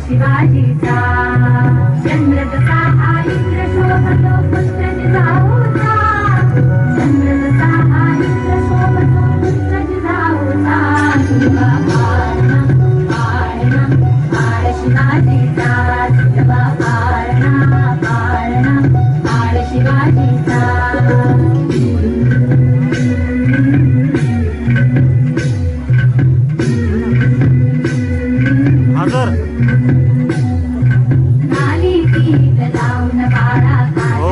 शिवाजीचा. चंद्र जसा हा इंद्र शोभतो हजर हो,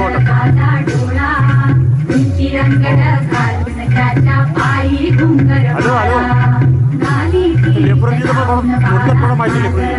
हॅलो, हॅलो. लेकरांची तर लावून थोडक्यात थोडं माहिती लेकरांची.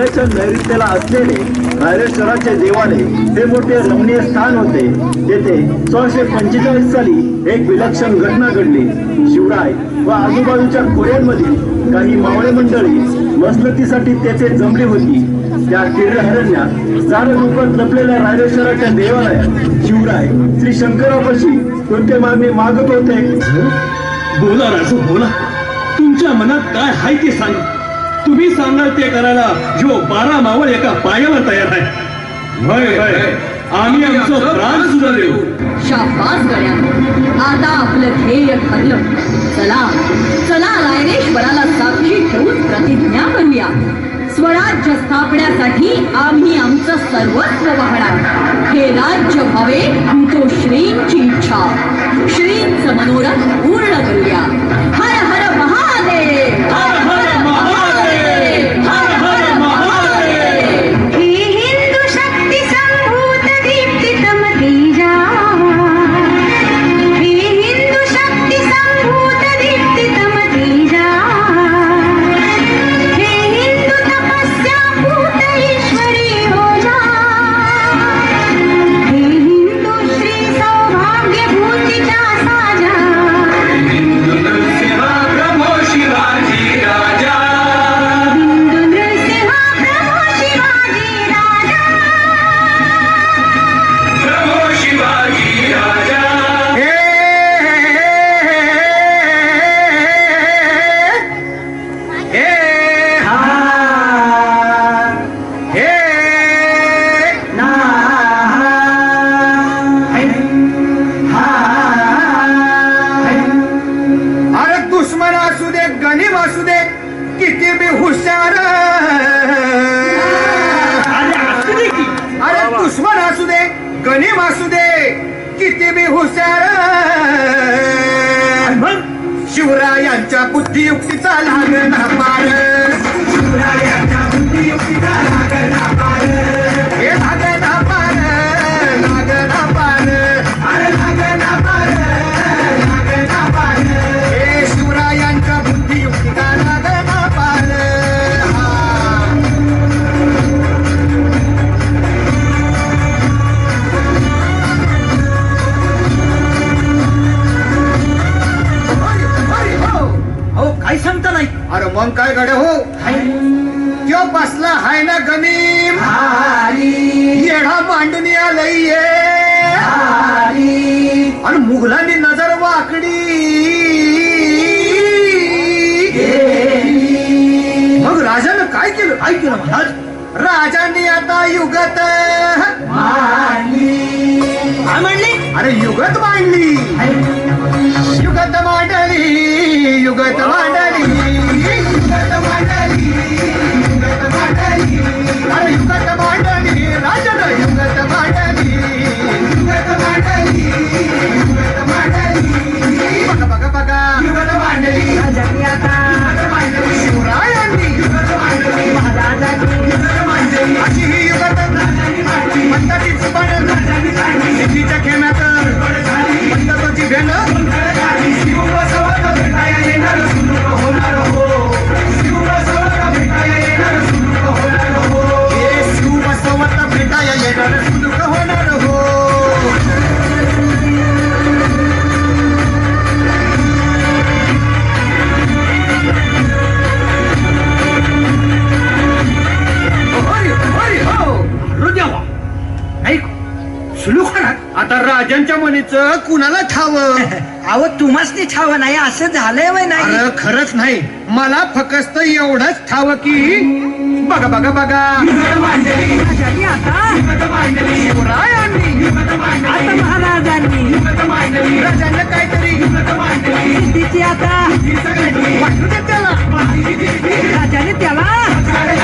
पुण्याच्या नैऋत्याला असलेले नारेश्वराचे देवालय हे मोठे रमणीय स्थान होते तेथे सोळाशे पंचेचाळीस साली एक विलक्षण घटना घडली. शिवराय व आजूबाजूच्या खोऱ्यांमधील काही मावळे मंडळी मसलतीसाठी तेथे जमली होती. त्या किर्रहरण्यात जाड रूपात लपलेल्या राजेश्वराच्या देवालयात शिवराय श्री शंकरापाशी कोणते मागणे मागत होते? बोला राजू बोला. तुमच्या मनात काय आहे ते सांगा. तुम्ही सांगाल ते करायला जो बारा मावळ एका पायावर तयार आहे. आम्ही आमचं प्राण सुद्धा देऊ. शाबास गड्या. आता आपलं ध्येय ठरलं. चला चला रायरेश्वराला साक्षी ठेवून प्रतिज्ञा करूया. स्वराज्य स्थापण्यासाठी आम्ही आमचं सर्वस्व वाहणार. हे राज्य व्हावे तो श्रींची इच्छा. श्रींचं मनोरथ पूर्ण करूया. हर हर महादेव! मुघलांनी नजर वाकडी मग राजानं काय केलं? काय केलं महाराज? राजांनी आता युगत काय म्हणले अरे युगत मांडली. युगत मांडली युगत मांडली. आता राजांच्या मनीचं कुणाला ठावं? अहो तुम्हाच ठाव नाही असं झालंय वय नाही. अरे खरंच नाही. मला फकस्त एवढंच ठाव की बघा बघा बघा. राजांनी आता? शिवरायांनी आता महाराजांनी. राजांना काहीतरी सिद्धीची आता. वाटू दे त्याला. राजाने त्याला अरे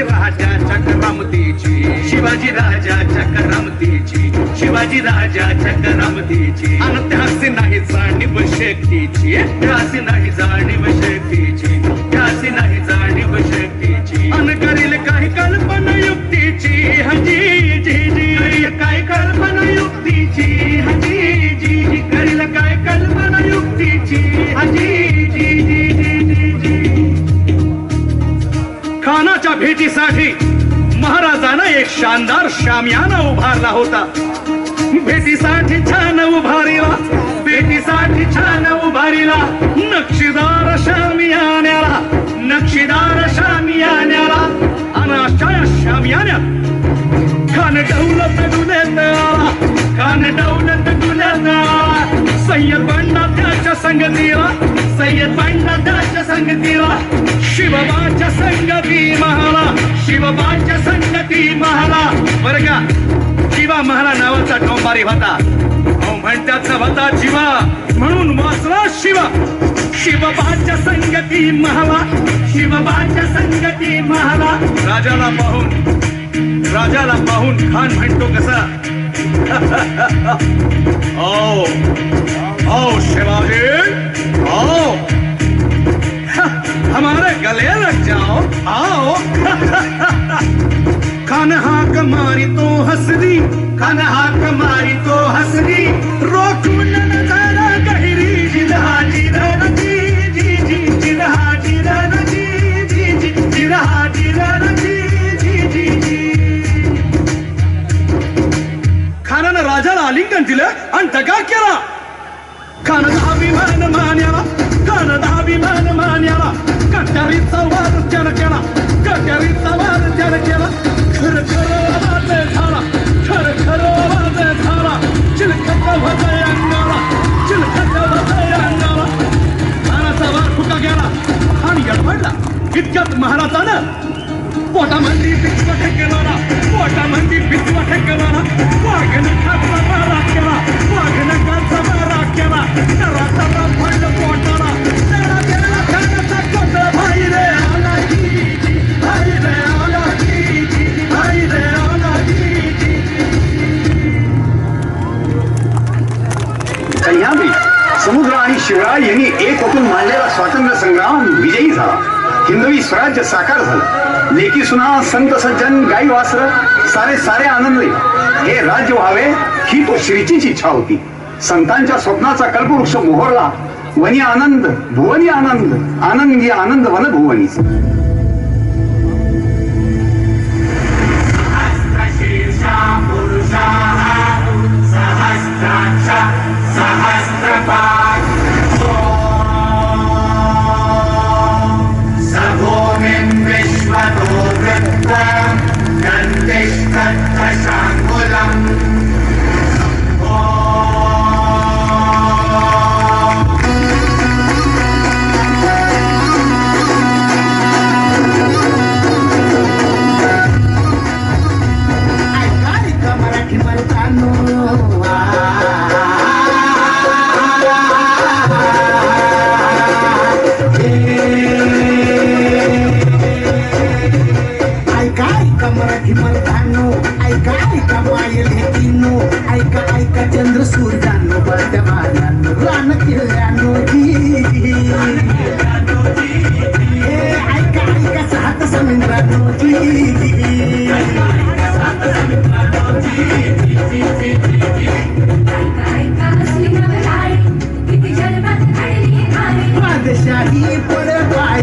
शिवाजी राजाच्या करामतीची शिवाजी राजाच्या करामतीची शिवाजी राजाच्या करामतीची आणि त्यासी नाही जाणीव शक्तीची. त्यासी नाही जाणीव शक्तीची. त्यासी नाही भेटीसाठी महाराजानं एक शानदार शामियाना उभारला होता. भेटीसाठी छान उभारीला भेटीसाठी छान उभारीला नक्षीदार शामियान्याला नक्षीदार शामियान्याला आणि अशा शामियान्यात खान डौलत गुन्ह्यात आला खान डौलत गुन्ह्यात आला सय्यद बंडा त्याच्या संगतीला सय्यद बंडा त्याच्या संगतीला शिवबाच्या संगती महाला शिवबाच्या संगती महाला. बरं का? शिवा महारा नावाचा टोंबारी होता. अहो म्हणतात होता जीवा म्हणून वाचला शिवा. शिवबाच्या संगती महाला शिवबाच्या संगती महाला. राजाला पाहून राजाला पाहून खान म्हणतो कसा. ओ ओ शिवाजी. आओ। कान्हा कमारी तो हसरी कान्हा कमारी तो हसरी रोकून नजारा गहिरी जिरहा जिरन जी जी जी जिरहा जिरन जी जी जी जिरहा जिरन जी जी जी। जी खानानं राजाला आलिंगन दिलं आणि दगा केला. कानदा विमान मान्याला कानदा विमान मान्याला कट्यारीचा वार समुद्र आणि शिवराय यांनी एक होतून मांडलेला स्वातंत्र्य संग्राम विजयी झाला. हिंदवी स्वराज्य साकार झालं. लेकी सुना संत सज्जन गाई वासर सारे सारे आनंदले हे राज्य व्हावे ही तो श्रीचीच इच्छा होती. संतांच्या स्वप्नाचा कल्पवृक्ष मोहरला. वनी आनंद भुवनी आनंद आनंदी आनंद वन भुवनी मराठी मराठी ऐका ऐका मायल हेतीनो ऐका ऐका चंद्र सूर्यानो बळत्या मानानो रान किल्ल्यानो जी ऐका ऐका सात समुद्रानो जी किती जन्मात घडली नारी पादशाही पण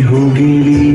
होगी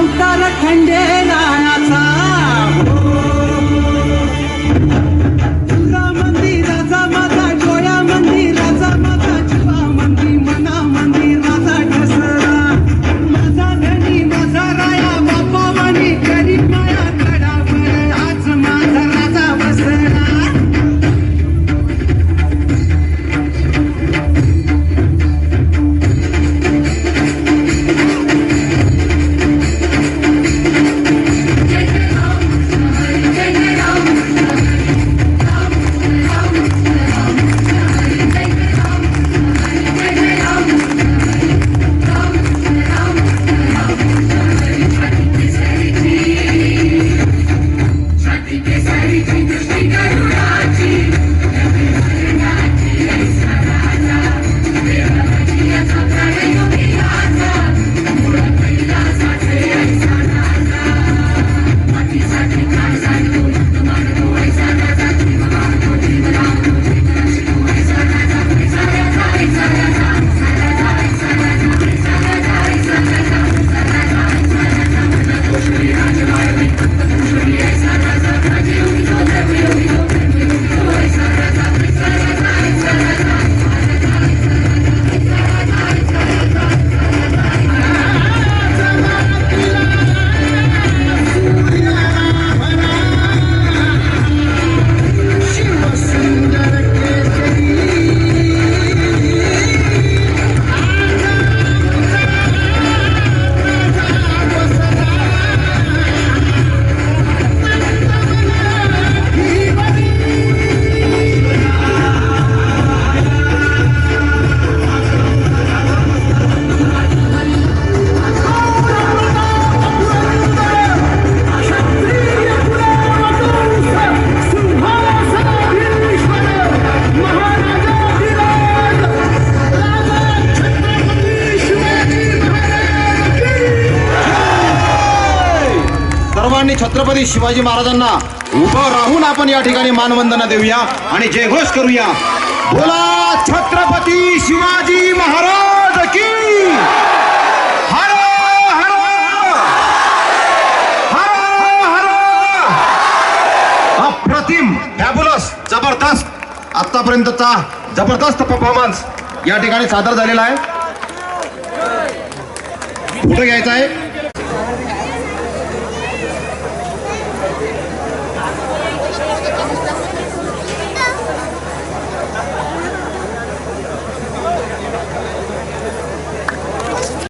उत्तरखंडे शिवाजी महाराजांना उभं राहून आपण या ठिकाणी मानवंदना देऊया आणि जयघोष करूया. बोला छत्रपती शिवाजी महाराज की? हर हर हर हर. अप्रतिम फॅबुलस जबरदस्त आतापर्यंतचा जबरदस्त परफॉर्मन्स या ठिकाणी सादर झालेला आहे. कुठं घ्यायचा आहे.